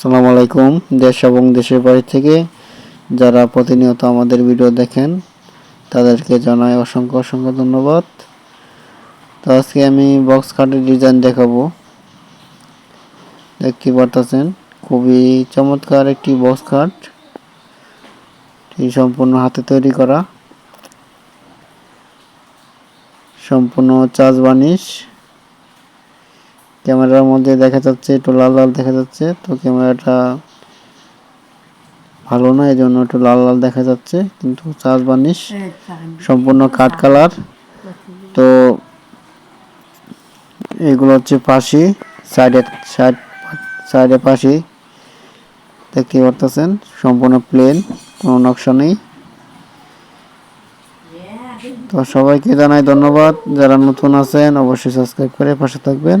আসসালামু আলাইকুম, দেশ এবং দেশের বাড়ি থেকে যারা প্রতিনিয়ত আমাদের ভিডিও দেখেন, তাদেরকে জানাই অসংখ্য অসংখ্য ধন্যবাদ। তো আজকে আমি বক্স কাটের ডিজাইন দেখাবো। দেখতে পারতেছেন, খুবই চমৎকার একটি বক্স কাট সম্পূর্ণ হাতে তৈরি করা। সম্পূর্ণ চার্জ বানিশ। ক্যামেরার মধ্যে দেখা যাচ্ছে একটু লাল লাল দেখা যাচ্ছে। তো ক্যামেরাটা ভালো না এই জন্য একটু লাল লাল দেখা যাচ্ছে কিন্তু চার্জ বানিশ সম্পূর্ণ কাঠ কালার। তো এগুলো হচ্ছে পাশি সাইডে সাইড সাইডে পাশি। দেখতে পারতেছেন সম্পূর্ণ প্লেন কোনো নকশা নেই। তো সবাইকে জানাই ধন্যবাদ যারা নতুন আছেন অবশ্যই সাবস্ক্রাইব করে পাশে থাকবেন।